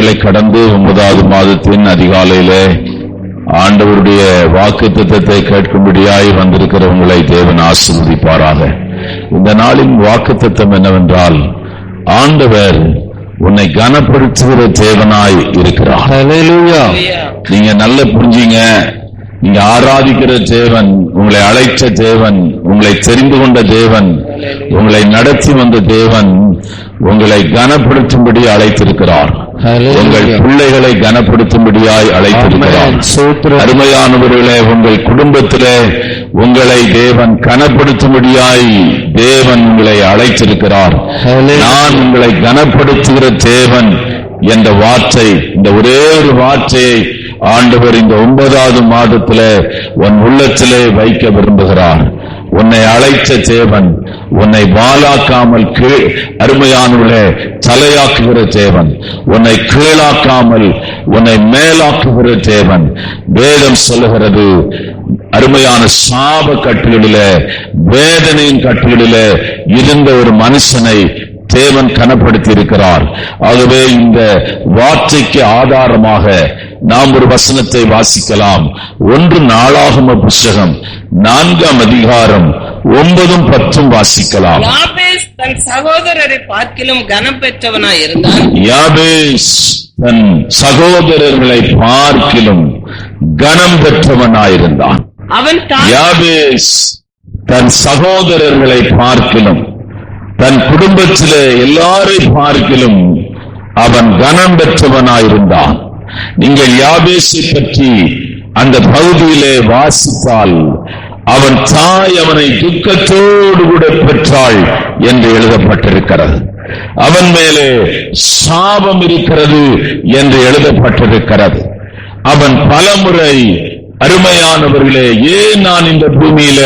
மாதங்களை கடந்து ஒன்பதாவது மாதத்தின் அதிகாலையிலே ஆண்டவருடைய வாக்கு திட்டத்தை கேட்கும்படியாய் வந்திருக்கிற உங்களை தேவன் ஆசீர்வதிப்பாராக இந்த நாளின் வாக்கு திட்டம் என்னவென்றால் ஆண்டவர் உன்னை கனப்படுத்துகிற தேவனாய் இருக்கிறார். நீங்க நல்ல புரிஞ்சீங்க நீங்க ஆராதிக்கிற தேவன் உங்களை அழைத்த தேவன் உங்களை தெரிந்து கொண்ட தேவன் உங்களை நடத்தி வந்த தேவன் உங்களை கனப்படுத்தும்படி அழைத்திருக்கிறார். உங்கள் பிள்ளைகளை கனப்படுத்தும்படியாய் அழைத்திருக்கிறார். அருமையானவர்களே உங்கள் குடும்பத்திலே உங்களை தேவன் கனப்படுத்தும்படியாய் தேவன் உங்களை அழைத்திருக்கிறார். நான் உங்களை கனப்படுத்துகிற தேவன் என்ற வார்த்தை இந்த ஒரே ஒரு வார்த்தையை ஆண்டவர் இந்த ஒன்பதாவது மாதத்திலே உன் உள்ளத்திலே வைக்க விரும்புகிறார். உன்னை அழைத்த தேவன் உன்னை வாலாக்காமல் கீழ் அருமையானவர்களே தலையாக்குகிற தேவன். உன்னை கீழாக்காமல் உன்னை மேலாக்குகிற தேவன். வேதம் சொல்லுகிறது அருமையான சாப கட்டுகளில வேதனையின் கட்டுகளில இருந்த ஒரு மனுஷனை தேவன் கனப்படுத்தி இருக்கிறார் ஆகவே இந்த வார்த்தைக்கு ஆதாரமாக நாம் ஒரு வசனத்தை வாசிக்கலாம். ஒன்று நாளாகம புஸ்தகம் நான்காம் அதிகாரம் ஒன்பதும் பத்தும் வாசிக்கலாம். யாபேஸ் தன் சகோதரரை பார்க்கிலும் கனம் பெற்றவனாய் இருந்தான் யாபேஸ் தன் சகோதரர்களை பார்க்கிலும் கனம் பெற்றவனாயிருந்தான் அவன் யாபேஸ் தன் சகோதரர்களை பார்க்கிலும் தன் குடும்பத்திலே எல்லாரை பார்க்கிலும் அவன் கனம் பெற்றவனாயிருந்தான். நீங்கள் யாபேசை பற்றி அந்த பகுதியிலே வாசித்தால் அவன் தாய் அவனை துக்கத்தோடு கூட பெற்றாள் என்று எழுதப்பட்டிருக்கிறது. அவன் மேலே சாபம் இருக்கிறது என்று எழுதப்பட்டிருக்கிறது. அவன் பலமுறை அருமையானவர்களே ஏன் நான் இந்த பூமியில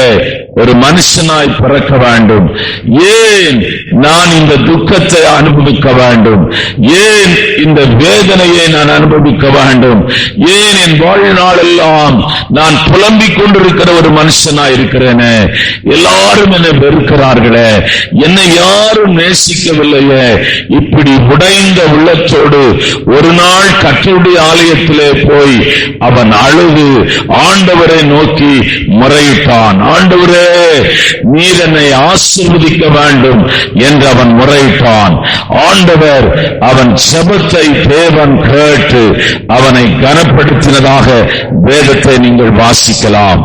ஒரு மனுஷனாய் பிறக்க வேண்டும். ஏன் நான் இந்த துக்கத்தை அனுபவிக்க வேண்டும்? ஏன் இந்த வேதனையை நான் அனுபவிக்க வேண்டும்? ஏன் என் வாழ்நாளெல்லாம் நான் புலம்பிக் கொண்டிருக்கிற ஒரு மனுஷனாய் இருக்கிறேனே? எல்லாரும் என்னை வெறுக்கிறார்களே. என்னை யாரும் நேசிக்கவில்லையே. இப்படி உடைந்த உள்ளத்தோடு ஒரு நாள் கற்றுடைய ஆலயத்திலே போய் அவன் அழுது ஆண்டவரை நோக்கி முறையிட்டான். ஆண்டவரே நீர் என்னை ஆசிர்வதிக்க வேண்டும் என்று அவன் முறைப்பான். ஆண்டவர் அவன் செபத்தை தேவன் கேட்டு அவனை கனப்படுத்தினதாக வேதத்தை நீங்கள் வாசிக்கலாம்.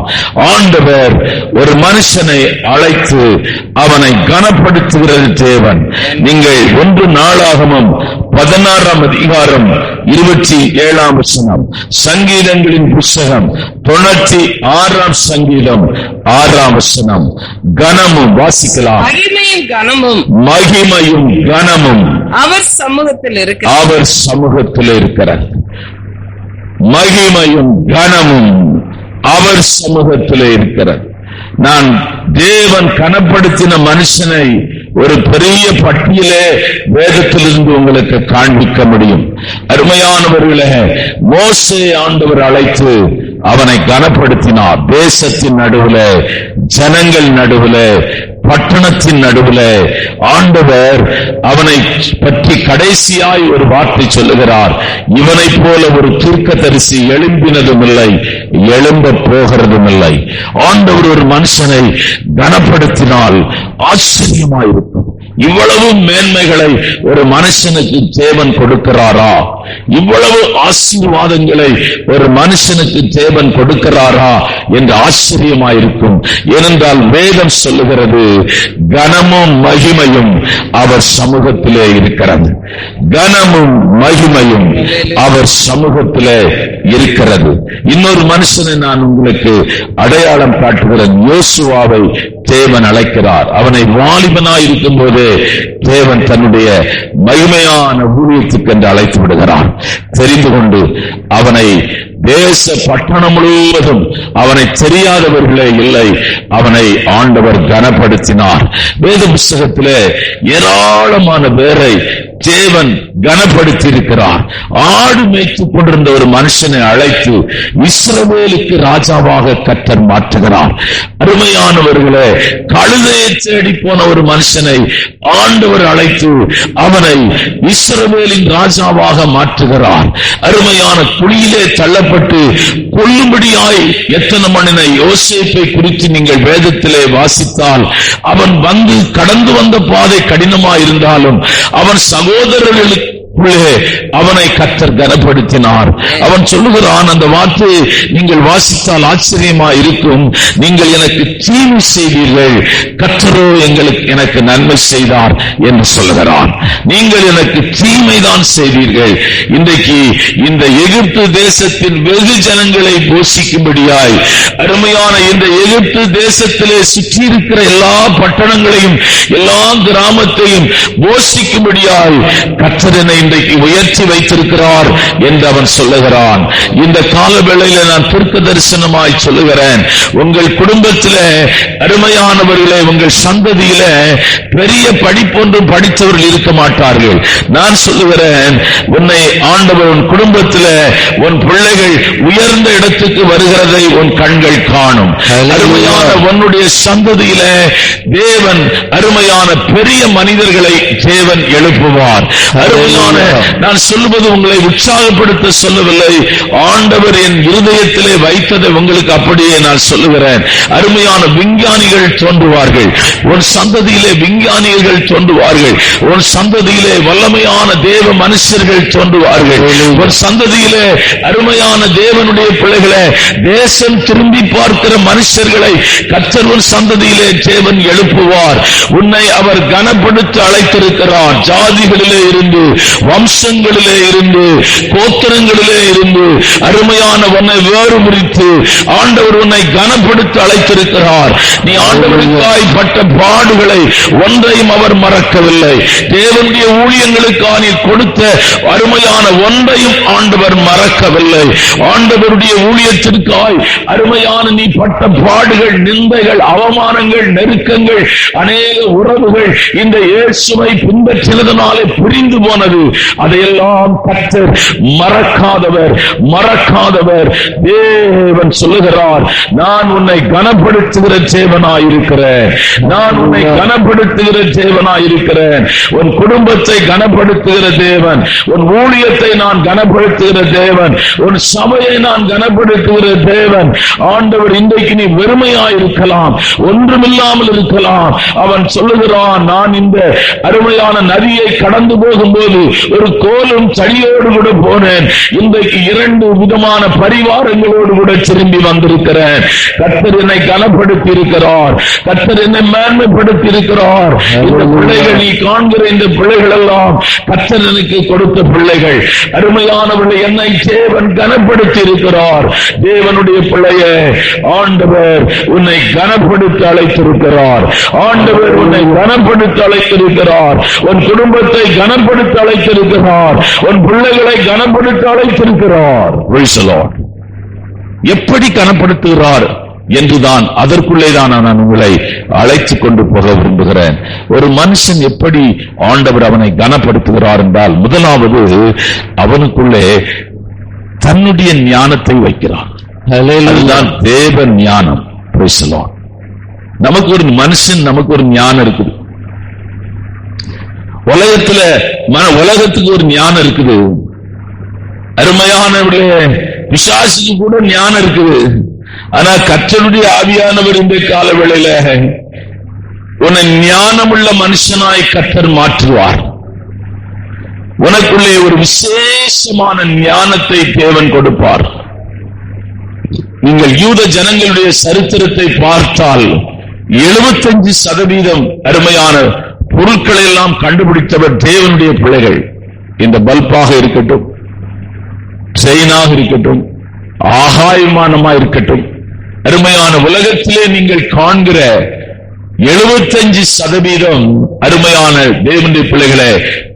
ஆண்டவர் ஒரு மனுஷனை அழைத்து அவனை கனப்படுத்துகிறது தேவன். நீங்கள் ஒன்று நாளாகவும் பதினாறாம் அதிகாரம் இருபத்தி ஏழாம் வசனம் சங்கீதங்களின் புஸ்தகம் தொண்ணூத்தி ஆறாம் சங்கீதம் ஆறாம் வசனம் கனமும் வாசிக்கலாம். மகிமையும் கனமும். மகிமையும் கனமும். அவர் சமூகத்தில் இருக்க அவர் சமூகத்தில் இருக்கிறார். மகிமையும் கனமும் அவர் சமூகத்தில் இருக்கிறது நான் தேவன் கனப்படுத்தின மனுஷனை ஒரு பெரிய பட்டியலே வேதத்திலிருந்து உங்களுக்கு காண்பிக்க முடியும். அருமையானவர்களே மோசே ஆண்டவர் அழைத்து அவனை கனப்படுத்தினார். தேசத்தின் நடுவுல ஜனங்கள் நடுவுல பட்டணத்தின் நடுவுல ஆண்டவர் அவனை பற்றி கடைசியாய் ஒரு வார்த்தை சொல்லுகிறார். இவனைப் போல ஒரு தீர்க்கதரிசி எழும்பினதும் இல்லை எழும்ப போகிறதும் இல்லை ஆண்டவர் ஒரு மனுஷனை கனப்படுத்தினால் ஆச்சரியமாயிருக்கும். இவ்வளவு மேன்மைகளை ஒரு மனுஷனுக்கு தேவன் கொடுக்கிறாரா? இவ்வளவு ஆசீர்வாதங்களை ஒரு மனுஷனுக்கு தேவன் கொடுக்கிறாரா என்று ஆச்சரியமாயிருக்கும். ஏனென்றால் வேதம் சொல்லுகிறது கனமும் மகிமையும் அவர் சமூகத்திலே இருக்கிறது. கனமும் மகிமையும் அவர் சமூகத்திலே இருக்கிறது. இன்னொரு மனுஷனை நான் உங்களுக்கு அடையாளம் காட்டுகிறேன். யோசுவாவை தேவன் அழைக்கிறார். அவனை வாலிபனாய் இருக்கும் போது தேவன் தன்னுடைய மகிமையான ஊழியத்துக்கு என்று அழைத்து விடுகிறார். தெரிந்து கொண்டு அவனை தேச பட்டணம் முழுவதும் அவனை தெரியாதவர்களே இல்லை. அவனை ஆண்டவர் கனப்படுத்தினார். வேத புஸ்தகத்திலே ஏராளமான பேரை தேவன் கனப்படுத்தி இருக்கிறார் ஆடு மேய்த்துக் கொண்டிருந்த ஒரு மனுஷனை அழைத்து இஸ்ரவேலுக்கு ராஜாவாக கத்தர் மாற்றுகிறார். அருமையானவர்களே கழுதையை தேடி போன ஒரு மனுஷனை ஆண்டவர் அழைத்து அவனை இஸ்ரவேலின் ராஜாவாக மாற்றுகிறார். அருமையான குழியிலே தள்ளப்பட்டு கொல்லும்படியாய் எத்தனை மனித யோசிப்பை குறித்து நீங்கள் வேதத்திலே வாசித்தால் அவன் வந்து கடந்து வந்த பாதை கடினமாயிருந்தாலும் அவன் சகோதரர்களுக்கு உள்ளே அவனை கத்தர் கனப்படுத்தினார். அவன் சொல்லுகிறான் அந்த வார்த்தை நீங்கள் வாசித்தால் ஆச்சரியமா இருக்கும். நீங்கள் எனக்கு தீமை செய்தீர்கள். கத்தரோ எங்களுக்கு எனக்கு நன்மை செய்தார் என்று சொல்லுகிறான். நீங்கள் எனக்கு தீமைதான் செய்தீர்கள். இன்றைக்கு இந்த எகிப்து தேசத்தின் வெகு ஜனங்களை போஷிக்கும்படியாய் அருமையான இந்த எகிப்து தேசத்திலே சுற்றி இருக்கிற எல்லா பட்டணங்களையும் எல்லா கிராமத்தையும் போஷிக்கும்படியாய் கத்தரனை இன்றைக்கு உயர்த்தி வைத்திருக்கிறார் என்று அவன் சொல்லுகிறான். இந்த கால வேளையில நான் தீர்க்க தரிசனமாய் சொல்லுகிறேன். உங்கள் குடும்பத்திலே அருமையானவர்களே உங்கள் சந்ததியிலே பெரிய படிப்பொன்றும் படித்தவர்கள் இருக்க மாட்டார்கள். நான் சொல்லுகிறேன் உன்னை ஆண்டவர் உன் குடும்பத்திலே உன் பிள்ளைகள் உயர்ந்த இடத்துக்கு வருகிறதை உன் கண்கள் காணும். அருமையான உன்னுடைய சந்ததியிலே தேவன் அருமையான பெரிய மனிதர்களை தேவன் எழுப்புவார். அருமையான நான் சொல்லுவது உங்களை உற்சாகப்படுத்த சொல்லவில்லை. ஆண்டவர் என் இருதயத்திலே வைத்ததை உங்களுக்கு அப்படியே நான் சொல்லுகிறேன். அருமையான விஞ்ஞானிகள் தோன்றுவார்கள். உன் சந்ததியிலே விஞ்ஞானிகள் தோன்றுவார்கள். உன் சந்ததியிலே வல்லமையான தேவ மனுஷர்கள் தோன்றுவார்கள். உன் சந்ததியிலே அருமையான தேவனுடைய பிள்ளைகளே தேசம் திரும்பி பார்க்கிற மனுஷர்களை கர்த்தர் உன் சந்ததியிலே தேவன் எழுப்புவார். உன்னை அவர் கனப்படுத்த அழைத்திருக்கிறார். ஜாதிகளிலே இருந்து வம்சங்களிலே இருந்து கோத்திரங்களிலே இருந்து அருமையான உன்னை வேறு முறித்து ஆண்டவர் உன்னை கனப்படுத்த அழைத்திருக்கிறார். நீ ஆண்டவருக்காய் பட்ட பாடுகளை ஒன்றையும் அவர் மறக்கவில்லை. தேவனுடைய ஊழியங்களுக்காக நீ கொடுத்த அருமையான ஒன்றையும் ஆண்டவர் மறக்கவில்லை. ஆண்டவருடைய ஊழியத்திற்காய் அருமையான நீ பட்ட பாடுகள் நிந்தைகள் அவமானங்கள் நெருக்கங்கள் அநேக உறவுகள் இந்த இயேசுவை பின்பற்றினதனாலே புரிந்து போனது. அதையெல்லாம் கத்தர் மறக்காதவர் மறக்காதவர். தேவன் சொல்லுகிறார் நான் உன்னை கனப்படுத்துகிற தேவனாயிருக்கிறேன் நான் உன்னை கனப்படுத்துகிற தேவனாயிருக்கிறேன் உன் குடும்பத்தை கனப்படுத்துகிற தேவன் உன் ஊழியத்தை நான் கனப்படுத்துகிற தேவன் உன் சபையை நான் கனப்படுத்துகிற தேவன். ஆண்டவர் இன்றைக்கு நீ வெறுமையா இருக்கலாம் ஒன்றுமில்லாமல் இருக்கலாம். அவன் சொல்லுகிறான் நான் இந்த அருமையான நதியை கடந்து போகும்போது ஒரு கோலும் சளியோடு கூட போனேன். இன்றைக்கு இரண்டு விதமான பரிவாரங்களோடு கூட திரும்பி வந்திருக்கிறேன். கர்த்தர் என்னை கனப்படுத்தி இருக்கிறார் கர்த்தர் என்னை மேன்மைப்படுத்தி இருக்கிறார் இந்த பிள்ளைகள் நீ காண்கிற இந்த பிள்ளைகள் எல்லாம் கர்த்தர் எனக்கு கொடுத்த பிள்ளைகள். அருமையானவர்கள் என்னை தேவன் கனப்படுத்தி இருக்கிறார் தேவனுடைய பிள்ளையே ஆண்டவர் உன்னை கனப்படுத்தி அழைத்திருக்கிறார். ஆண்டவர் உன்னை கனப்படுத்தி அழைத்திருக்கிறார். உன் குடும்பத்தை கனப்படுத்தி அழைத்திருக்கிறார். உன் பிள்ளைகளை கனப்படுத்தி அழைத்திருக்கிறார். எப்படி கனப்படுத்துகிறார் என்றுதான் அதற்குள்ளேதான் நான் உங்களை அழைத்துக் கொண்டு போக விரும்புகிறேன். ஒரு மனுஷன் எப்படி ஆண்டவர் அவனை கனப்படுத்துகிறார் என்றால் முதலாவது அவனுக்குள்ளே தன்னுடைய ஞானத்தை வைக்கிறான். அதுதான் தேவ ஞானம். நமக்கு ஒரு மனுஷன் நமக்கு ஒரு ஞானம் இருக்குது. உலகத்துல மன- உலகத்துக்கு ஒரு ஞானம் இருக்குது. அருமையானவர்களே பிசாசுக்கு கூட ஞானம் இருக்குது. ஆனா கற்றனுடைய ஆவியானவர் இந்த கால வேளையில உன்னை ஞானமுள்ள மனுஷனாய் கத்தர் மாற்றுவார். உனக்குள்ளே ஒரு விசேஷமான ஞானத்தை தேவன் கொடுப்பார். நீங்கள் யூத ஜனங்களுடைய சரித்திரத்தை பார்த்தால் 75% சதவீதம் அருமையான பொருட்களை எல்லாம் கண்டுபிடித்தவர் தேவனுடைய பிள்ளைகள். இந்த பல்பாக இருக்கட்டும் செயினாக இருக்கட்டும் ஆகாயமானமா இருக்கட்டும் அருமையான உலகத்திலே நீங்கள் காண்கிற 75% சதவீதம் அருமையான தேவனுடைய பிள்ளைகளை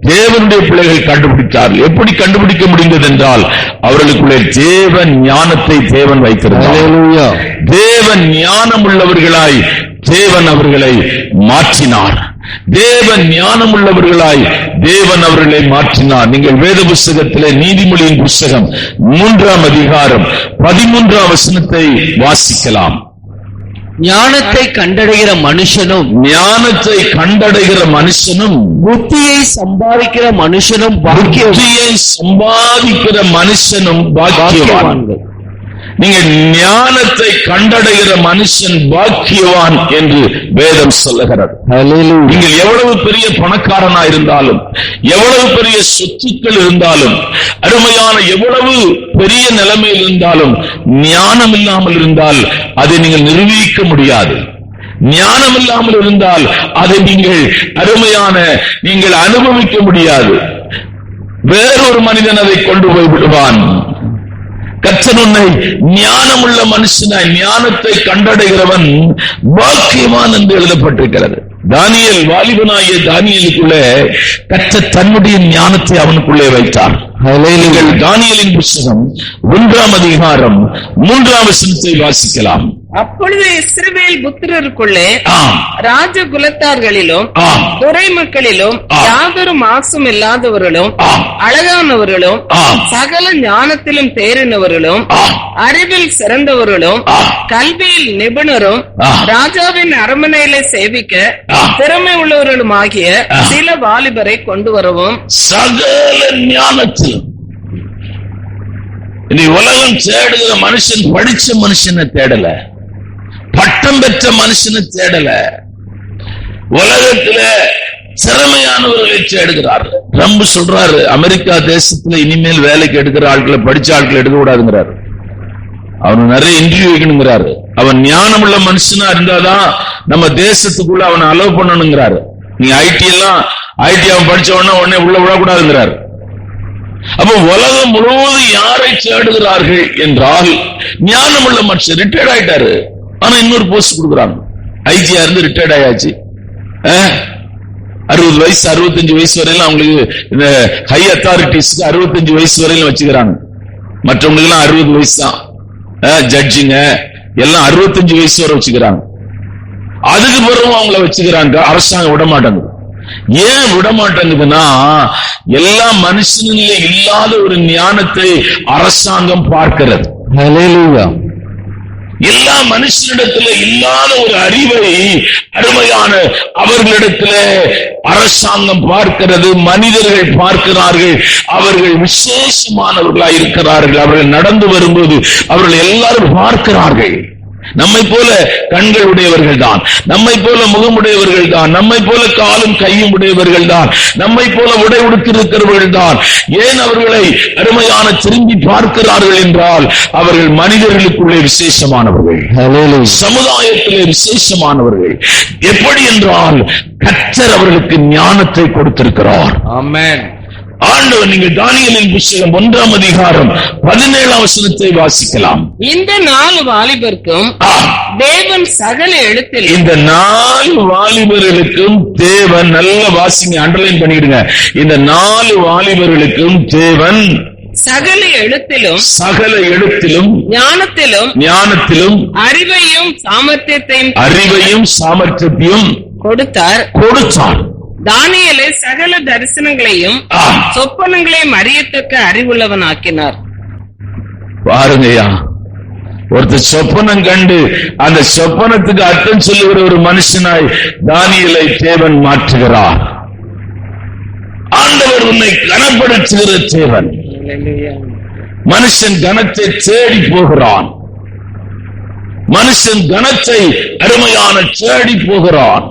தேவனுடைய பிள்ளைகள் கண்டுபிடித்தார்கள். எப்படி கண்டுபிடிக்க முடிந்தது என்றால் அவர்களுக்குள்ளே தேவன் ஞானத்தை தேவன் வைத்திருந்தார். தேவன் ஞானம் உள்ளவர்களாய் தேவன் அவர்களை மாற்றினார். தேவன் ஞானம் உள்ளவர்களாய் தேவன் அவர்களை மாற்றினார். நீங்கள் வேத புஸ்தகத்திலே நீதிமொழியின் புஸ்தகம் மூன்றாம் அதிகாரம் பதிமூன்றாம் வசனத்தை வாசிக்கலாம். ஞானத்தை கண்டடைகிற மனுஷனும் ஞானத்தை கண்டடைகிற மனுஷனும் புத்தியை சம்பாதிக்கிற மனுஷனும் புத்தியை சம்பாதிக்கிற மனுஷனும் பாக்கியவான். பாக்கியவான்கள். நீங்க ஞானத்தை கண்டடைகிற மனுஷன் பாக்கியவான் என்று வேதம் சொல்லுகிறது. நீங்கள் எவ்வளவு பெரிய பணக்காரனா இருந்தாலும் எவ்வளவு பெரிய சொத்துக்கள் இருந்தாலும் அருமையான எவ்வளவு பெரிய நிலைமையில் இருந்தாலும் ஞானம் இல்லாமல் இருந்தால் அதை நீங்கள் நிரூபிக்க முடியாது. ஞானம் இல்லாமல் இருந்தால் அதை நீங்கள் அருமையான நீங்கள் அனுபவிக்க முடியாது. வேறொரு மனிதன் அதை கொண்டு போய் விடுவான். கர்த்தன் உன்னை ஞானமுள்ள மனுஷனாய் ஞானத்தை கண்டடைகிறவன் பாக்கியவான் என்று எழுதப்பட்டிருக்கிறது. தானியல் வாலிபனாகிய தானியலுக்குள்ளே கர்த்தர் தன்னுடைய ஞானத்தை அவனுக்குள்ளே வைத்தார். தானியலின் புஸ்தகம் ஒன்றாம் அதிகாரம் மூன்றாம் வசனத்தை வாசிக்கலாம். அப்பொழுது இஸ்ரவேல் புத்திரருக்குள்ளே ராஜ குலத்தார்களிலும் துறை மக்களிலும். யாதொரு மாசும் இல்லாதவர்களும் அழகானவர்களும் சகல ஞானத்திலும் தேறினவர்களும் அறிவில் சிறந்தவர்களும். கல்வியில் நிபுணரும். ராஜாவின் அரண்மனையில சேவிக்க. திறமை உள்ளவர்களும் ஆகிய. சில வாலிபரை கொண்டு வரவும் சகல ஞானத்திலும் இனி உலகம் தேடுகிற மனுஷன் படிச்ச மனுஷனை தேடல நாட்டம் பெற்ற மனுஷனை தேடல. உலகத்துல திறமையானவர்களை தேடுகிறார்கள் ட்ரம்ப் சொல்றாரு அமெரிக்கா தேசத்துல இனிமேல் வேலைக்கு எடுக்கிற ஆட்களை படிச்ச ஆட்களை எடுக்க கூடாதுங்கிறாரு அவன் நிறைய இன்டர்வியூ வைக்கணுங்கிறாரு. அவன் ஞானமுள்ள மனுஷனா இருந்தாதான் நம்ம தேசத்துக்குள்ள அவனை அலோவ் பண்ணணுங்கிறாரு. நீ ஐடி எல்லாம் ஐடி அவன் படிச்ச உடனே உடனே உள்ள விடக்கூடாதுங்கிறாரு. அப்ப உலகம் முழுவதும் யாரை தேடுகிறார்கள் என்றால் ஞானமுள்ள மனுஷன் ரிட்டையர்ட் ஆயிட்டாரு. ஆனா இன்னொரு போஸ்ட் கொடுக்குறாங்க. ஐஜியா இருந்து ரிட்டையர்ட் ஆயாச்சு. அறுபது வயசு அறுபத்தஞ்சு வயசு வரையிலும் அவங்களுக்கு இந்த ஹை அத்தாரிட்டிஸ்க்கு அறுபத்தஞ்சு வயசு வரையிலும் வச்சுக்கிறாங்க. மற்றவங்களுக்கு எல்லாம் அறுபது வயசு தான். ஜட்ஜுங்க எல்லாம் அறுபத்தஞ்சு வயசு வரை வச்சுக்கிறாங்க. அதுக்கு பிறகு அவங்கள வச்சுக்கிறாங்க. அரசாங்கம் விட மாட்டாங்க ஏன் விட மாட்டேங்குதுன்னா எல்லா மனுஷனிலே இல்லாத ஒரு ஞானத்தை அரசாங்கம் பார்க்கிறது. எல்லா மனுஷனிடத்துல இல்லாத ஒரு அறிவை அருமையான அவர்களிடத்துல அரசாங்கம் பார்க்கிறது மனிதர்கள் பார்க்கிறார்கள் அவர்கள் விசேஷமானவர்களாய் இருக்கிறார்கள் அவர்கள் நடந்து வரும்போது அவர்கள் எல்லாரும் பார்க்கிறார்கள். நம்மை போல கண்கள் உடையவர்கள் தான் நம்மை போல முகமுடையவர்கள் தான் நம்மை போல காலும் கையும் உடையவர்கள் தான் நம்மை போல உடை உடுத்திருக்கிறவர்கள் தான் ஏன் அவர்களை அருமையான திரும்பி பார்க்கிறார்கள் என்றால் அவர்கள் மனிதர்களுக்குள்ளே விசேஷமானவர்கள். சமுதாயத்திலே விசேஷமானவர்கள். எப்படி என்றால் கர்த்தர் அவர்களுக்கு ஞானத்தை கொடுத்திருக்கிறார். Amen. ஆண்டவர் நீங்கள் தானியலின் புஸ்தகம் ஒன்றாம் அதிகாரம் பதினேழாம் வசனத்தை வாசிக்கலாம். இந்த நாலு வாலிபருக்கும் தேவன் சகல எழுத்தில் இந்த நாலு வாலிபர்களுக்கும் தேவன் நல்ல வாசிங்க அண்டர்லைன் பண்ணிடுங்க. இந்த நாலு வாலிபர்களுக்கும் தேவன் சகல எழுத்திலும் சகல எழுத்திலும் ஞானத்திலும் ஞானத்திலும் அறிவையும் சாமர்த்தியத்தையும் அறிவையும் சாமர்த்தியத்தையும் கொடுத்தார். கொடுத்தார். தானியலை சகல தரிசனங்களையும் சொப்பனங்களையும் அறியத்தக்க அறிவுள்ளவன் ஆக்கினார் பாருங்கய்யா ஒருத்தர் சொப்பனம் கண்டு அந்த சொப்பனத்துக்கு அர்த்தம் சொல்லுகிற ஒரு மனுஷனாய் தானியலை தேவன் மாற்றுகிறார். ஆண்டவர் உன்னை கனப்படுத்துகிற தேவன். மனுஷன் கனத்தை தேடி போகிறான். மனுஷன் கனத்தை அருமையான தேடி போகிறான்.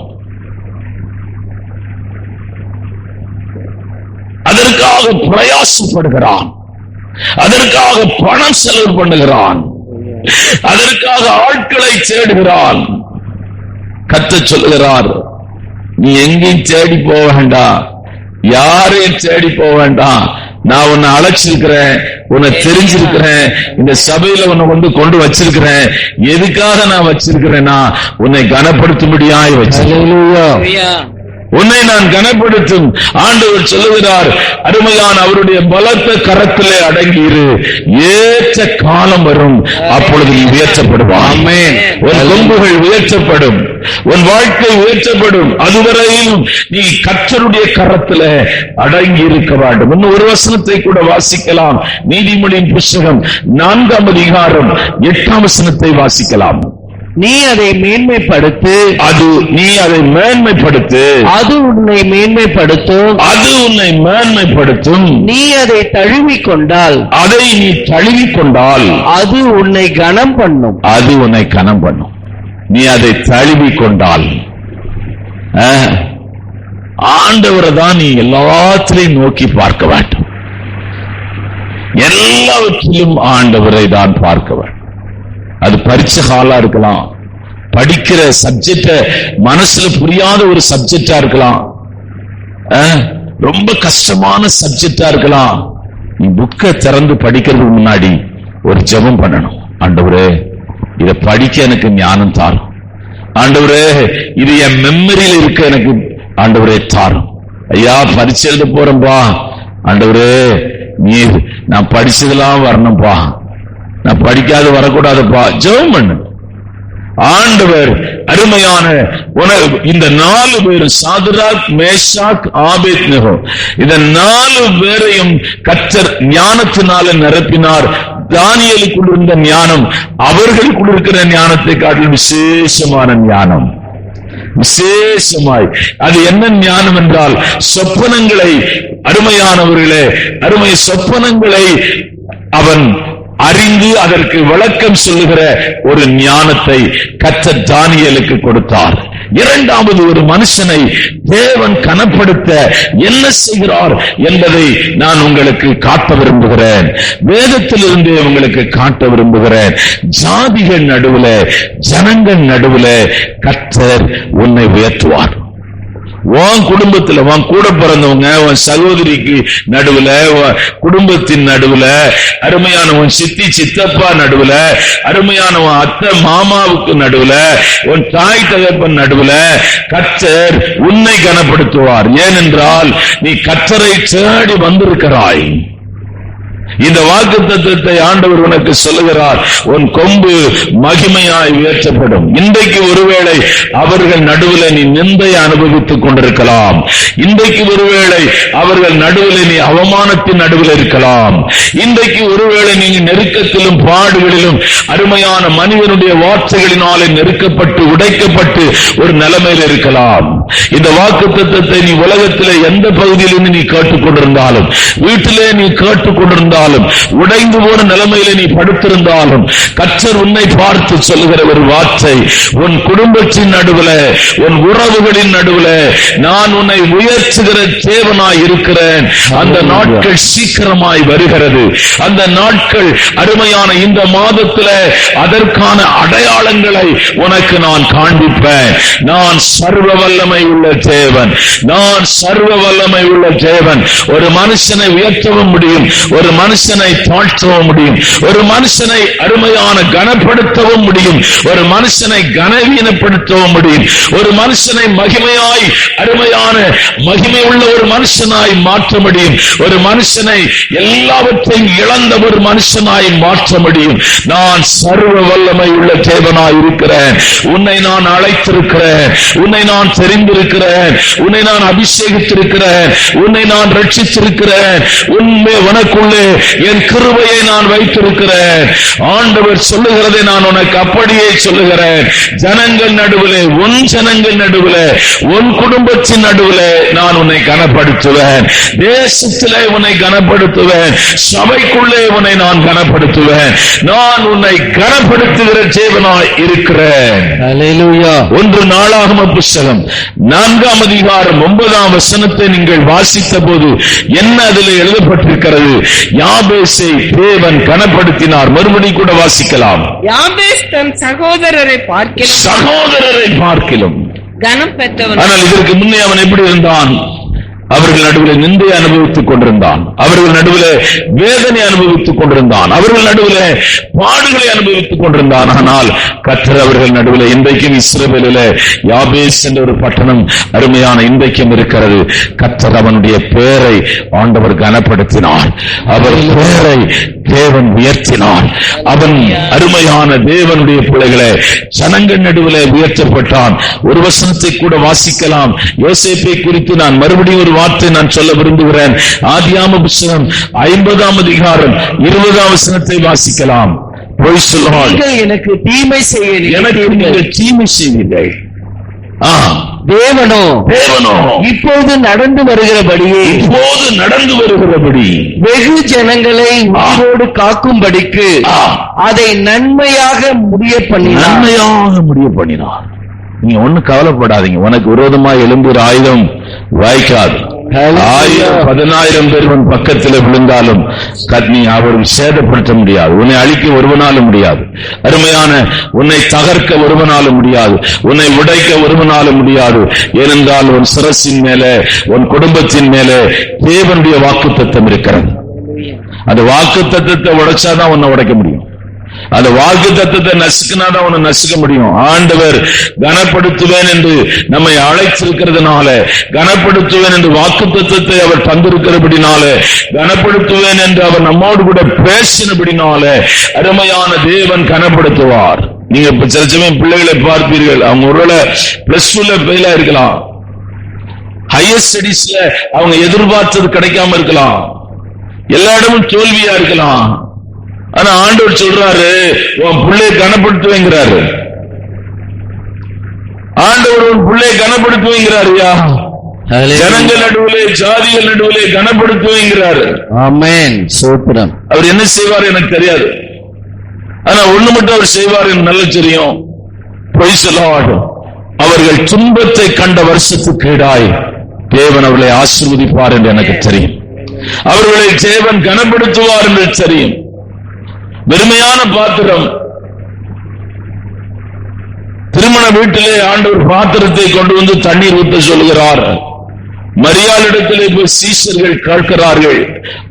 அதற்காக பிரயாசப்படுகிறான். அதற்காக பணம் செலவு பண்ணுகிறான். அதற்காக ஆட்களை தேடுகிறான். கத்த சொல்லுகிறார் நீ எங்கேயும் தேடி போக வேண்டாம். யாரையும் தேடி போக வேண்டாம். நான் உன்னை அழைச்சிருக்கிறேன். உன்னை தெரிஞ்சிருக்கிறேன். இந்த சபையில உன்னை வந்து கொண்டு வச்சிருக்கிறேன். எதுக்காக நான் வச்சிருக்கிறேன்னா உன்னை கனப்படுத்தும்படியாய் ஹalleluya உன்னை நான் கனப்படுத்தும். ஆண்டவர் சொல்லுகிறார் அருமையான அவருடைய பலத்த கரத்திலே அடங்கியிரு. ஏற்ற காலம் வரும். அப்பொழுது நீ உயர்த்தப்படுவாய். ஆமென். உன் கொம்புகள் உயர்த்தப்படும். உன் வாழ்க்கை உயர்த்தப்படும். அதுவரையிலும் நீ கர்த்தருடைய கரத்தில அடங்கி இருக்க வேண்டும். இன்னும் ஒரு வசனத்தை கூட வாசிக்கலாம். நீதிமொழியின் புஸ்தகம் நான்காம் அதிகாரம் எட்டாம் வசனத்தை வாசிக்கலாம். நீ அதை மேன்மைப்படுத்து. அது நீ அதை மேன்மைப்படுத்து. அது உன்னை மேன்மைப்படுத்தும். அது உன்னை மேன்மைப்படுத்தும். நீ அதை தழுவிக் கொண்டால் அதை நீ தழுவிக் கொண்டால் அது உன்னை கனம் பண்ணும். அது உன்னை கனம் பண்ணும். நீ அதை தழுவிக் கொண்டால் ஆண்டவரை தான் நீ எல்லாத்திலையும் நோக்கி பார்க்க வேண்டும். எல்லாவற்றிலும் ஆண்டவரை தான் பார்க்க வேண்டும். அது பரீட்சை ஹாலா இருக்கலாம். படிக்கிற சப்ஜெக்ட மனசுல புரியாத ஒரு சப்ஜெக்டா இருக்கலாம். ஆ, ரொம்ப கஷ்டமான சப்ஜெக்டா இருக்கலாம். நீ புக்கை திறந்து படிக்கிறதுக்கு முன்னாடி ஒரு ஜெபம் பண்ணணும். ஆண்டவரே இத படிக்க எனக்கு ஞானம் தாரும். ஆண்டவரே இது என் மெமரியில் இருக்க எனக்கு ஆண்டவரே தாரும். ஐயா பரிச்சு எழுத போறேன்பா. ஆண்டவரே நீ நான் படிச்சதெல்லாம் வரணும்பா. நான் படிக்காத வரக்கூடாதுப்பா ஜெபம் பண்ணு ஆண்டவர் அருமையான உன- இந்த நாலு பேர் சாதுராக் மேஷாக் ஆபேத் இந்த நாலு பேரையும் கச்சர் ஞானத்தினால நிரப்பினார். தானியலுக்குள் இருந்த ஞானம் அவர்களுக்குள் இருக்கிற ஞானத்தை காட்டிலும் விசேஷமான ஞானம். விசேஷமாய். அது என்ன ஞானம் என்றால் சொப்பனங்களை அருமையானவர்களே அருமை சொப்பனங்களை அவன் அறிந்து அதற்கு விளக்கம் சொல்லுகிற ஒரு ஞானத்தை கற்ற தானியலுக்கு கொடுத்தார். இரண்டாவது ஒரு மனுஷனை தேவன் கனப்படுத்த என்ன செய்கிறார் என்பதை நான் உங்களுக்கு காட்ட விரும்புகிறேன். வேதத்திலிருந்தே உங்களுக்கு காட்ட விரும்புகிறேன். ஜாதிகள் நடுவுல ஜனங்கள் நடுவுல கத்தர் உன்னை உயர்த்துவார். உன் குடும்பத்துல உன் கூட பிறந்தவங்க உன் சகோதரிக்கு நடுவுல குடும்பத்தின் நடுவுல அருமையான உன் சித்தி சித்தப்பா நடுவுல அருமையான உன் அத்தை மாமாவுக்கு நடுவுல உன் தாய் தகப்பன் நடுவுல கத்தர் உன்னை கனப்படுத்துவார். ஏனென்றால் நீ கத்தரை தேடி வந்திருக்கிறாய். இந்த வாக்கு தத்துவத்தை ஆண்டவர் உனக்கு சொல்லுகிறார். உன் கொம்பு மகிமையாய் உயர்த்தப்படும். இன்றைக்கு ஒருவேளை அவர்கள் நடுவில் நீ நிந்தை அனுபவித்துக் கொண்டிருக்கலாம். இன்றைக்கு ஒருவேளை அவர்கள் நடுவில் நீ அவமானத்தின் நடுவில் இருக்கலாம். இன்றைக்கு ஒருவேளை நீ நெருக்கத்திலும் பாடுகளிலும் அருமையான மனிதனுடைய வார்த்தைகளினாலே நெருக்கப்பட்டு உடைக்கப்பட்டு ஒரு நிலைமையில் இருக்கலாம். இந்த வாக்கு தத்துவத்தை நீ உலகத்திலே எந்த பகுதியிலிருந்து நீ கேட்டுக் கொண்டிருந்தாலும் வீட்டிலே நீ கேட்டுக் கொண்டிருந்தாலும் உடைந்து போன நிலைமையில நீ படுத்திருந்தாலும் கற்றர் உன்னை பார்த்து சொல்லுகிற ஒரு வார்த்தை உன் குடும்பத்தின் நடுவுல உன் உறவுகளின் நடுவுல நான் உன்னை உயர்த்துகிற தேவனாய் இருக்கிறேன். அந்த நாட்கள் சீக்கிரமாய் வருகிறது. அந்த நாட்கள் அருமையான இந்த மாதத்துல அதற்கான அடையாளங்களை உனக்கு நான் காண்பிப்பேன். நான் சர்வ வல்லமை உள்ள தேவன். நான் சர்வ வல்லமை உள்ள தேவன். ஒரு மனுஷனை உயர்த்தவும் முடியும். ஒரு மனுஷனை மனுஷனை தாழ்த்தவும் முடியும். ஒரு மனுஷனை அருமையான கனப்படுத்தவும் முடியும். ஒரு மனுஷனை கனவீனப்படுத்தவும் முடியும். ஒரு மனுஷனை மகிமையாய் அருமையான மகிமை உள்ள ஒரு மனுஷனாய் மாற்ற முடியும். ஒரு மனுஷனை எல்லாவற்றையும் இழந்த ஒரு மனுஷனாய் மாற்ற முடியும். நான் சர்வ வல்லமை உள்ள தேவனாய் இருக்கிறேன். உன்னை நான் அழைத்திருக்கிறேன். உன்னை நான் தெரிந்திருக்கிறேன். உன்னை நான் அபிஷேகித்திருக்கிறேன். உன்னை நான் ரட்சித்திருக்கிறேன். உண்மை உனக்குள்ளே என் கிருபையை நான் வைத்திருக்கிறேன். ஆண்டவர் சொல்லுகிறதை நான் உனக்கு அப்படியே சொல்லுகிறேன். ஜனங்கள் நடுவிலே உன் ஜனங்கள் நடுவிலே உன் குடும்பத்தின் நடுவிலே நான் உன்னை கனப்படுத்துவேன். தேசத்திலே உன்னை கனப்படுத்துவேன். சபைக்குள்ளே உன்னை நான் கனப்படுத்துவேன். நான் உன்னை கனப்படுத்துகிற ஜீவனாய் இருக்கிறேன். ஒன்று நாளாகம புஸ்தகம் நான்காம் அதிகாரம் ஒன்பதாம் வசனத்தை நீங்கள் வாசித்த போது என்ன அதில் எழுதப்பட்டிருக்கிறது? யாபேசை தேவன் கனப்படுத்தினார். மறுபடி கூட வாசிக்கலாம். யாபேஸ் தன் சகோதரரை பார்க்கிலும் சகோதரரை பார்க்கிலும். கனம் பெற்றவன். ஆனால் இதற்கு முன்னே அவன் எப்படி இருந்தான்? அவர்கள் நடுவில் நிந்தை அனுபவித்துக் கொண்டிருந்தான். அவர்கள் நடுவில் வேதனை அனுபவித்துக் கொண்டிருந்தான். அவர்கள் நடுவில் பாடுகளை அனுபவித்துக் கொண்டிருந்தான். ஆனால் கத்தர் அவர்கள் நடுவில் இன்றைக்கும் இஸ்ரேலில் யாபேஸ் என்ற ஒரு பட்டணம் அருமையான இன்றைக்கும் இருக்கிறது. கத்தர் அவனுடைய பேரை ஆண்டவர் கனப்படுத்தினார். அவர் பேரை தேவன் உயர்த்தினார். அவன் அருமையான தேவனுடைய பிள்ளைகளை ஜனங்கள் நடுவில் உயர்த்தப்பட்டான். ஒரு வசனத்தை கூட வாசிக்கலாம். யோசிப்பை குறித்து நான் மறுபடியும் ஒரு வார்த்தை நான் சொல்ல விரும்புகிறேன். ஆதியாம புஸ்தகம் ஐம்பதாம் அதிகாரம் இருபதாம் வசனத்தை வாசிக்கலாம். எனக்கு தீமை செய்ய எனக்கு. நீங்கள் தீமை செய்வீர்கள். தேவனோ? தேவனோ? இப்பொழுது நடந்து வருகிறபடியே இப்போது நடந்து வருகிறபடி. வெகு ஜனங்களை உயிரோடு காக்கும்படிக்கு அதை நன்மையாக முடிய பண்ணினார். நன்மையாக முடிவு பண்ணினார். நீங்க ஒண்ணு கவலைப்படாதீங்க. உனக்கு விரோதமா எழும்புகிற ஆயுதம் வாய்க்காது. ஆயிரம் பதினாயிரம் பேர் உன் பக்கத்தில் விழுந்தாலும் நீ அவர் சேதப்படுத்த முடியாது. உன்னை அழிக்க ஒருவனாலும் முடியாது. அருமையான உன்னை தகர்க்க ஒருவனாலும் முடியாது. உன்னை உடைக்க ஒருவனாலும் முடியாது. ஏனென்றால் உன் சிரசின் மேலே உன் குடும்பத்தின் மேலே தேவனுடைய வாக்கு இருக்கிறது. அந்த வாக்கு தத்துவத்தை உடைச்சாதான் உன்னை உடைக்க முடியும். அந்த வாக்கு தத்துவத்தை நசுக்கினாதான் அவனை நசுக்க முடியும். ஆண்டவர் கனப்படுத்துவேன் என்று நம்மை அழைத்திருக்கிறதுனால கனப்படுத்துவேன் என்று வாக்கு தத்துவத்தை அவர் தந்திருக்கிறபடினால கனப்படுத்துவேன் என்று அவர் நம்மோடு கூட பேசினபடினால அருமையான தேவன் கனப்படுத்துவார். நீங்க இப்ப சில சமயம் பிள்ளைகளை பார்ப்பீர்கள். அவங்க ஒருவேளை பிளஸ் டூல ஃபெயிலா இருக்கலாம் ஹையர் ஸ்டடிஸ்ல அவங்க எதிர்பார்த்தது கிடைக்காம இருக்கலாம். எல்லா இடமும் தோல்வியா இருக்கலாம். ஆனா ஆண்டவர் சொல்றாரு உன் பிள்ளையை கனப்படுத்துவேங்கிறாரு. ஆண்டவர் உன் பிள்ளையை கனப்படுத்துவேங்கிறாருயா? ஜனங்கள் நடுவிலே ஜாதிகள் நடுவிலே கனப்படுத்துவேங்கிறாரு. ஆமென். சோத்திரம். அவர் என்ன செய்வார் எனக்கு தெரியாது. ஆனா ஒண்ணு மட்டும் அவர் செய்வார் எனக்கு நல்லா தெரியும். பொய் சொல்லாடும் அவர்கள் துன்பத்தை கண்ட வருஷத்துக்கு ஈடாய் தேவன் அவர்களை ஆசீர்வதிப்பார் என்று எனக்கு தெரியும். அவர்களை தேவன் கனப்படுத்துவார் என்று தெரியும். வெறுமையான பாத்திரம். திருமண வீட்டிலே ஆண்டவர் பாத்திரத்தை கொண்டு வந்து தண்ணீர் ஊற்ற சொல்லுகிறார். மரியாளிடத்திலே போய் சீஷர்கள் கேட்கிறார்கள்.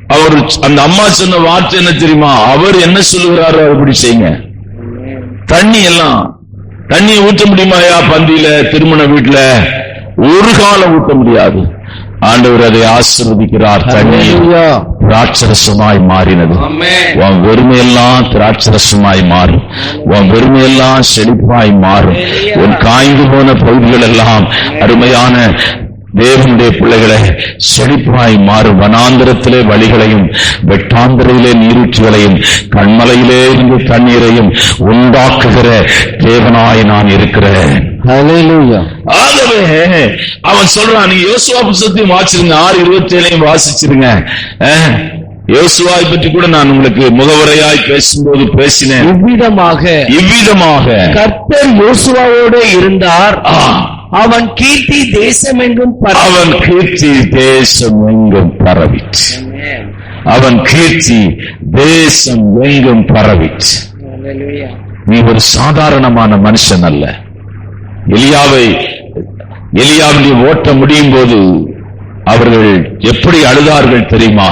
அவர் அந்த அம்மா சொன்ன வார்த்தை என்ன தெரியுமா? அவர் என்ன சொல்லுகிறாரோ அப்படி செய்யுங்க. தண்ணி எல்லாம் தண்ணி ஊற்ற முடியுமாயா பந்தியில திருமண வீட்டுல? ஒரு காலம் ஊட்ட முடியாது. ஆண்டவர் அதை ஆசிர்வதிக்கிறார். தண்ணி திராட்சரசமாய் மாறினது. உன் வெறுமையெல்லாம் திராட்சரசமாய் மாறும். உன் வெறுமையெல்லாம் செழிப்பாய் மாறும். உன் காய்ந்து போன பகுதிகள் எல்லாம் அருமையான தேவனுடைய பிள்ளைகளை செழிப்பாய் மாறும். வனாந்திரத்திலே வழிகளையும் வெட்டாந்திரையிலே நீரூற்றுகளையும் கண்மலையிலே இருந்து தண்ணீரையும் உண்டாக்குகிற தேவனாய் நான் இருக்கிறேன். ஆகவே அவன் சொல்றான் நீ யோசுவா புத்தகத்தையும் வாசிருங்க ஆறு இருபத்தி ஏழையும் வாசிச்சிருங்க. அஹ், யோசுவாவை பற்றி கூட நான் உங்களுக்கு முகவரையாய் பேசும்போது பேசினேன். இவ்விதமாக இவ்விதமாக கர்த்தர் யோசுவாவோடு இருந்தார். அவன் கீர்த்தி தேசமெங்கும் அவன் கீர்த்தி தேசம் எங்கும் பரவிச்சு அவன் கீர்த்தி தேசம் எங்கும் பரவிச்சு நீ ஒரு சாதாரணமான மனுஷன் அல்ல. எலியாவை எலியாவுடைய ஓட்ட முடியும் போது அவர்கள் எப்படி அழுதார்கள் தெரியுமா?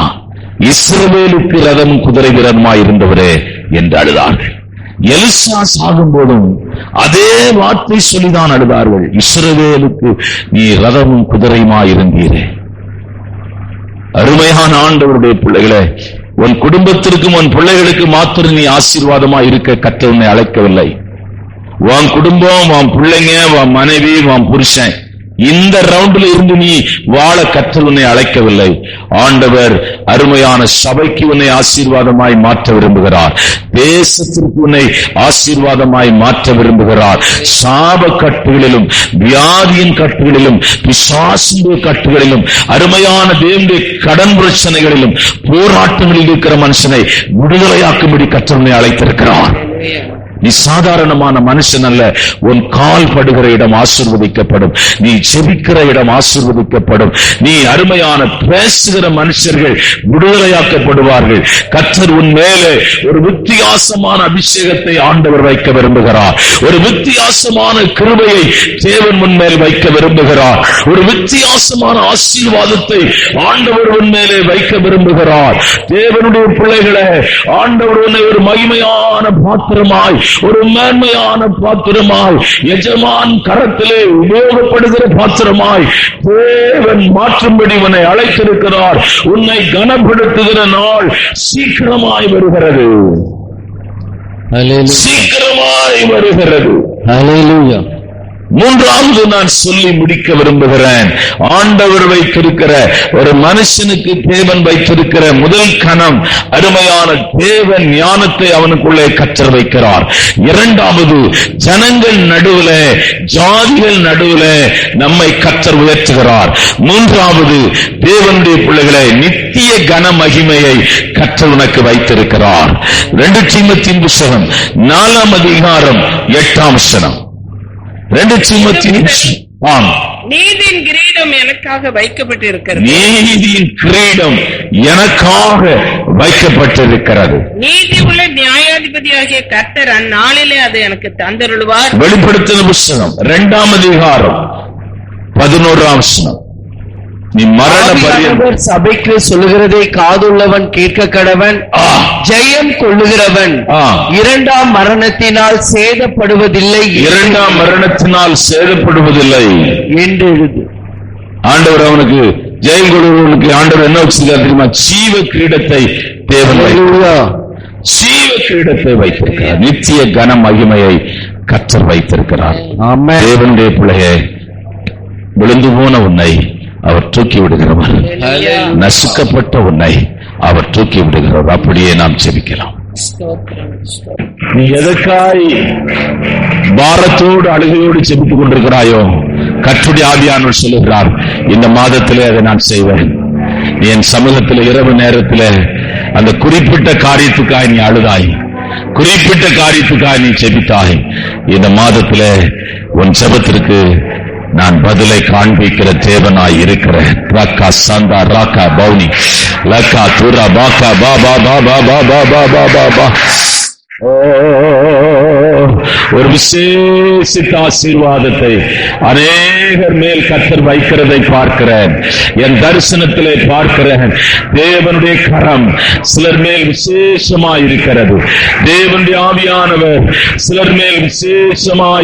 இஸ்ரவேலுக்கு ரதம் குதிரை வீரனுமா இருந்தவரே என்று அழுதார்கள். எலிசா சாகும் போதும் அதே வார்த்தை சொல்லிதான் அழுதார்கள். இஸ்ரவேலுக்கு நீ ரதமும் குதிரையுமா இருந்தீரே. அருமையான ஆண்டவருடைய பிள்ளைகளே உன் குடும்பத்திற்கும் உன் பிள்ளைகளுக்கு மாத்திரம் நீ ஆசீர்வாதமா இருக்க கற்ற உன்னை அழைக்கவில்லை. உன் குடும்பம் உன் பிள்ளைங்க உன் மனைவி உன் புருஷன். இந்த ரவுண்டில் இருந்து நீ வாழ கற்றல் உன்னை அழைக்கவில்லை. ஆண்டவர் அருமையான சபைக்கு உன்னை ஆசீர்வாதமாய் மாற்ற விரும்புகிறார். தேசத்திற்கு உன்னை ஆசீர்வாதமாய் மாற்ற விரும்புகிறார். சாப கட்டுகளிலும் வியாதியின் கட்டுகளிலும் பிசாசிய கட்டுகளிலும் அருமையான தேவனுடைய கடன் பிரச்சனைகளிலும் போராட்டங்களில் இருக்கிற மனுஷனை விடுதலையாக்கும்படி கற்றல் உன்னை அழைத்திருக்கிறார். நீ சாதாரணமான மனுஷன் அல்ல. உன் கால் படுகிற இடம் ஆசிர்வதிக்கப்படும். நீ செபிக்கிற இடம் ஆசிர்வதிக்கப்படும். நீ அருமையான பேசுகிற மனுஷர்கள் விடுதலையாக்கப்படுவார்கள். கத்தர் உன் மேலே ஒரு வித்தியாசமான அபிஷேகத்தை ஆண்டவர் வைக்க விரும்புகிறார். ஒரு வித்தியாசமான கிருபையை தேவன் முன் மேல் வைக்க விரும்புகிறார். ஒரு வித்தியாசமான ஆசீர்வாதத்தை ஆண்டவர் உன் மேலே வைக்க விரும்புகிறார். தேவனுடைய பிள்ளைகளை ஆண்டவர் உன்னை ஒரு மகிமையான பாத்திரமாய் ஒரு மேன்மையான பாத்திரமாய் எஜமான் கரத்திலே உபயோகப்படுகிற பாத்திரமாய் தேவன் மாற்றும்படி உன்னை அழைத்திருக்கிறார் உன்னை கனப்படுத்துகிற நாள் சீக்கிரமாய் வருகிறது. சீக்கிரமாய் வருகிறது Hallelujah. மூன்றாவது நான் சொல்லி முடிக்க விரும்புகிறேன். ஆண்டவர் வைத்திருக்கிற ஒரு மனுஷனுக்கு தேவன் வைத்திருக்கிற முதல் கணம் அருமையான தேவன் ஞானத்தை அவனுக்குள்ளே கற்ற வைக்கிறார். இரண்டாவது ஜனங்கள் நடுவுல ஜாதிகள் நடுவுல நம்மை கற்றர் உயர்த்துகிறார். மூன்றாவது தேவனுடைய பிள்ளைகளை நித்திய கன மகிமையை கற்ற உனக்கு வைத்திருக்கிறார். ரெண்டு தீமத்தின் புஸ்தகம் நாலாம் அதிகாரம் எட்டாம் சனம் ரெண்டு தீமத்தின் ஆம். நீதியின் கிரீடம் எனக்காக வைக்கப்பட்டிருக்கிறது. நீதியின் கிரீடம் எனக்காக வைக்கப்பட்டிருக்கிறது. நீதி உள்ள நியாயாதிபதியாகிய கர்த்தர் அந்நாளிலே அது எனக்கு தந்தருள்வார். வெளிப்படுத்தின புஸ்தகம் இரண்டாம் அதிகாரம் பதினோராம் வசனம். நீ மரண சபைக்கு சொல்லுகிறதை காதுள்ளவன் கேட்க கடவன் ஜெயம் கொள்ளுகிறவன். இரண்டாம் மரணத்தினால் சேதப்படுவதில்லை. இரண்டாம் மரணத்தினால் சேதப்படுவதில்லை. என்று எழுது. ஆண்டவர் அவனுக்கு ஜெயம் கொடுவனுக்கு ஆண்டவர் என்ன வச்சிருக்கார் தெரியுமா? ஜீவ கிரீடத்தை தேவன். ஜீவ கிரீடத்தை வைத்திருக்கிறார். நித்திய கன மகிமையை கற்றர் வைத்திருக்கிறார். தேவனுடைய பிள்ளையே விழுந்து போன உன்னை அவர் தூக்கி விடுகிறவர். நசுக்கப்பட்ட உன்னை அவர் தூக்கி விடுகிறவர். அப்படியே நாம் செபிக்கலாம் ஸ்தோத்திரம், ஸ்தோத்திரம். நீ எதற்காய் பாரத்தோடு அழுகையோடு செபித்துக் கொண்டிருக்கிறாயோ? கற்றுடைய ஆவியானவர் சொல்லுகிறார் இந்த மாதத்திலே அதை நான் செய்வேன். நீ என் சமூகத்தில் இரவு நேரத்தில் அந்த குறிப்பிட்ட காரியத்துக்காய் நீ அழுதாய். குறிப்பிட்ட காரியத்துக்காய் நீ செபித்தாய் இந்த மாதத்திலே உன் ஜெபத்திற்கு நான் பதிலை காண்பிக்கிற தேவனாய் இருக்கிறேன். ராக்கா சந்தா ராக்கா பவுனி. லக்கா துரா பாக்கா பா பா பா பா பா பா பா பா பா. பா ஓ, ஒரு விசேஷித்த ஆசீர்வாதத்தை அநேகர் மேல் கத்தர் வைக்கிறதை பார்க்கிறேன். என் தரிசனத்திலே பார்க்கிறேன். தேவனுடைய கரம் சிலர் மேல் விசேஷமா இருக்கிறது தேவனுடைய ஆவியானவர் சிலர் மேல்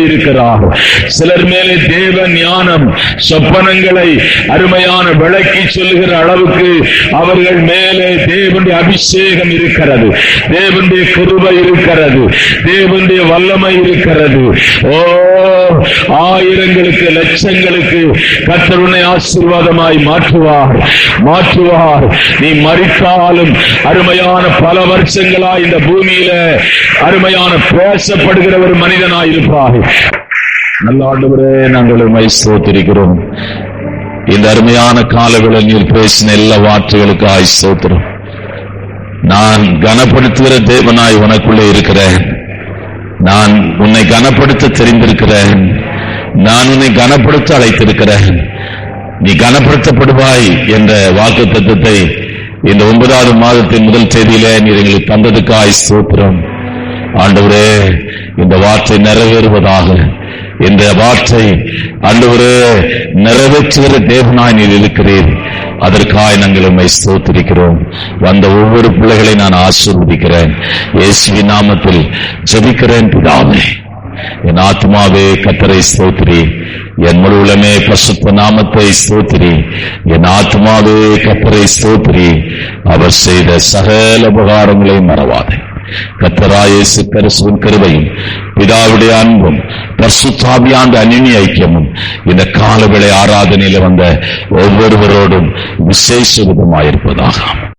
இருக்கிறார் சிலர் மேலே தேவ ஞானம் சொப்பனங்களை அருமையான விளக்கி சொல்லுகிற அளவுக்கு அவர்கள் மேலே தேவனுடைய அபிஷேகம் இருக்கிறது. தேவனுடைய கிருபை இருக்கிறது. தேவனுடைய இருக்கிறது. ஓ ஆயிரங்களுக்கு லட்சங்களுக்கு கத்தருனை ஆசீர்வாதமாய் மாற்றுவார். மாற்றுவார். நீ மறித்தாலும் அருமையான பல வருஷங்களாய் இந்த பூமியில அருமையான பேசப்படுகிற ஒரு மனிதனாய் இருப்பார் நல்ல ஆண்டவரே நாங்கள் உண்மை சோத்திருக்கிறோம் இந்த அருமையான காலங்களில் நீர் பேசின எல்லா வார்த்தைகளுக்காய் சோத்திரம் நான் கனப்படுத்துகிற தேவனாய் உனக்குள்ளே இருக்கிறேன். நான் உன்னை கனப்படுத்த தெரிந்திருக்கிறேன். நான் உன்னை கனப்படுத்த அழைத்திருக்கிறேன். நீ கனப்படுத்தப்படுவாய் என்ற வாக்கு தத்துவத்தை இந்த ஒன்பதாவது மாதத்தின் முதல் தேதியிலே நீர் எங்களுக்கு தந்ததுக்காய் ஸ்தோத்திரம். ஆண்டவரே இந்த வார்த்தை நிறைவேறுவதாக. இந்த வார்த்தை ஆண்டவரே நிறைவேற்றுகிற தேவனாய் நீர் இருக்கிறீர். அதற்காக நாங்கள் உண்மை ஸ்தோத்திரிக்கிறோம். வந்த ஒவ்வொரு பிள்ளைகளை நான் ஆசீர்வதிக்கிறேன். இயேசுவி நாமத்தில் ஜபிக்கிறேன் பிதாவே. என் ஆத்மாவே கத்தரை ஸ்தோத்திரி. என் முழுவலமே பசுத்த நாமத்தை ஸ்தோத்திரி. என் ஆத்மாவே கத்தரை ஸ்தோத்திரி. அவர் செய்த சகல உபகாரங்களை மறவாதே. கத்தராயேசு கரிசுவின் கருவையும் பிதாவுடைய அன்பும் பர்சுத்தாவியாண்ட அணினி ஐக்கியமும் இந்த காலவேளை ஆராதனையில வந்த ஒவ்வொருவரோடும் விசேஷ விதமாயிருப்பதாக